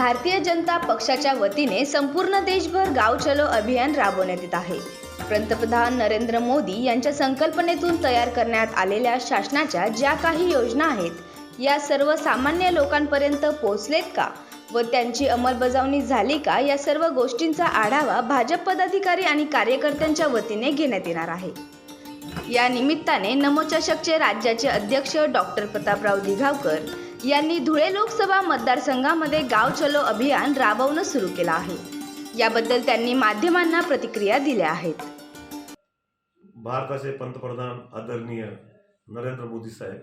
भारतीय जनता पक्षाच्या वतीने संपूर्ण देशभर गाव चलो अभियान राबवण्यात येत आहे. पंतप्रधान नरेंद्र मोदी यांच्या संकल्पनेतून तयार करण्यात आलेल्या शासनाच्या ज्या काही योजना आहेत या सर्व सामान्य लोकांपर्यंत पोहोचलेत का? व त्यांची अंमलबजावणी झाली का? या सर्व गोष्टींचा आढावा भाजप पदाधिकारी आणि कार्यकर्त्यांच्या वतीने घेण्यात येणार आहे. या निमित्ताने नमोचषकचे राज्याचे अध्यक्ष डॉक्टर प्रतापराव दिघावकर यांनी धुळे लोकसभा मतदारसंघामध्ये गाव चलो अभियान राबवणं सुरू केलं आहे. याबद्दल त्यांनी माध्यमांना प्रतिक्रिया दिल्या आहेत. भारताचे पंतप्रधान आदरणीय नरेंद्र मोदी साहेब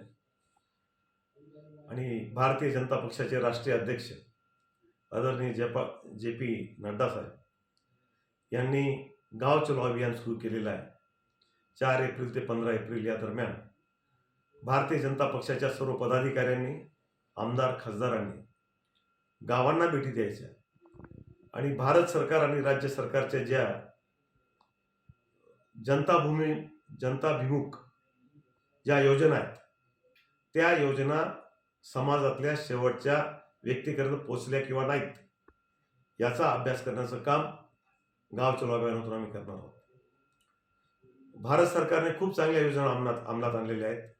आणि भारतीय जनता पक्षाचे राष्ट्रीय अध्यक्ष आदरणीय जपा जे पी नड्डा साहेब यांनी गाव चलो अभियान सुरू केलेलं आहे. चार एप्रिल ते पंधरा एप्रिल या दरम्यान भारतीय जनता पक्षाच्या सर्व पदाधिकाऱ्यांनी आमदार खासदारांनी गावांना भेटी द्यायच्या. आणि भारत सरकार आणि राज्य सरकारच्या ज्या जनताभूमी जनताभिमुख ज्या योजना आहेत त्या योजना समाजातल्या शेवटच्या व्यक्तीपर्यंत पोचल्या किंवा नाहीत याचा अभ्यास करण्याचं काम गाव चलो अभियानातून आम्ही करणार आहोत. भारत सरकारने खूप चांगल्या योजना अंमलात अंमलात आणलेल्या आहेत.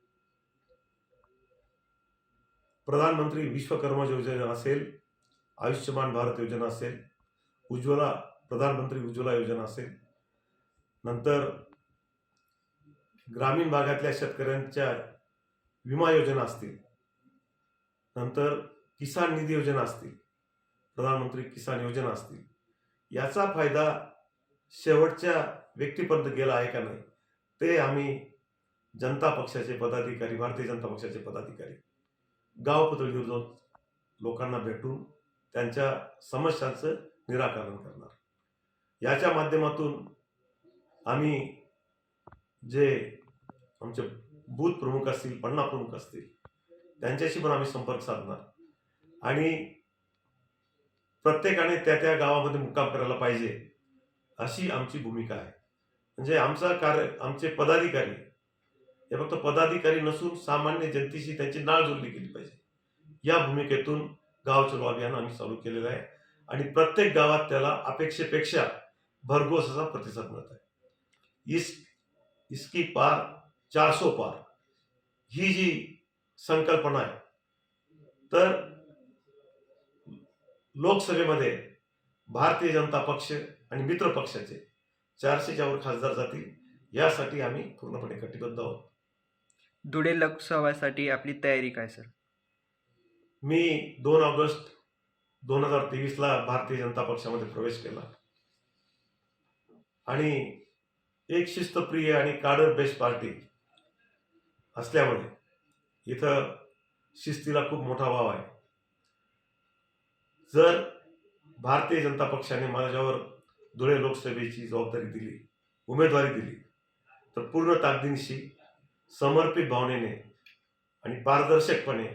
प्रधानमंत्री विश्वकर्मा योजना असेल आयुष्यमान भारत योजना असेल उज्ज्वला प्रधानमंत्री उज्ज्वला योजना असेल. नंतर ग्रामीण भागातल्या शेतकऱ्यांच्या विमा योजना असतील. नंतर किसान निधी योजना असतील. प्रधानमंत्री किसान योजना असतील. याचा फायदा शेवटच्या व्यक्तीपर्यंत गेला आहे का नाही ते आम्ही जनता पक्षाचे पदाधिकारी भारतीय जनता पक्षाचे पदाधिकारी गाव पातळीवर जाऊन लोकांना भेटून त्यांच्या समस्यांचं निराकरण करणार. याच्या माध्यमातून आम्ही जे आमचे बूथ प्रमुख असतील पन्ना प्रमुख असतील त्यांच्याशी पण आम्ही संपर्क साधणार. आणि प्रत्येकाने त्या त्या गावामध्ये मुक्काम करायला पाहिजे अशी आमची भूमिका आहे. म्हणजे आमचा कार्य आमचे पदाधिकारी हे फक्त पदाधिकारी नसून सामान्य जनतेशी त्यांची नाळ जोडली गेली पाहिजे. या भूमिकेतून गाव चलो अभियान आम्ही चालू केलेलं आहे. आणि प्रत्येक गावात त्याला अपेक्षेपेक्षा भरघोस असा प्रतिसाद मिळत आहे. इस इसकी पार चारसो पार. ही जी संकल्पना आहे तर लोकसभेमध्ये भारतीय जनता पक्ष आणि मित्र पक्षाचे चारशेच्यावर खासदार जातील यासाठी आम्ही पूर्णपणे कटिबद्ध आहोत. धुळे लोकसभासाठी आपली तयारी काय सर? मी दोन ऑगस्ट दोन हजार तेवीसला भारतीय जनता पक्षामध्ये प्रवेश केला. आणि एक शिस्तप्रिय आणि काडर बेस्ट पार्टी असल्यामुळे इथं शिस्तीला खूप मोठा वाव आहे. जर भारतीय जनता पक्षाने माझ्यावर धुळे लोकसभेची जबाबदारी दिली उमेदवारी दिली तर पूर्ण ताकदींशी समर्पित भावनेने आणि पारदर्शकपणे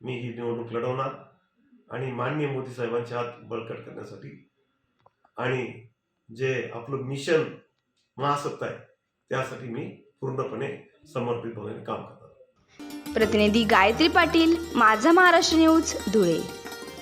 मी ही निवडणूक लढवणार आणि माननीय मोदी साहेबांचे हात बळकट करण्यासाठी आणि जे आपलं मिशन महासत्ता आहे त्यासाठी मी पूर्णपणे समर्पित भावनेने काम करणार. प्रतिनिधी गायत्री पाटील माझा महाराष्ट्र न्यूज धुळे.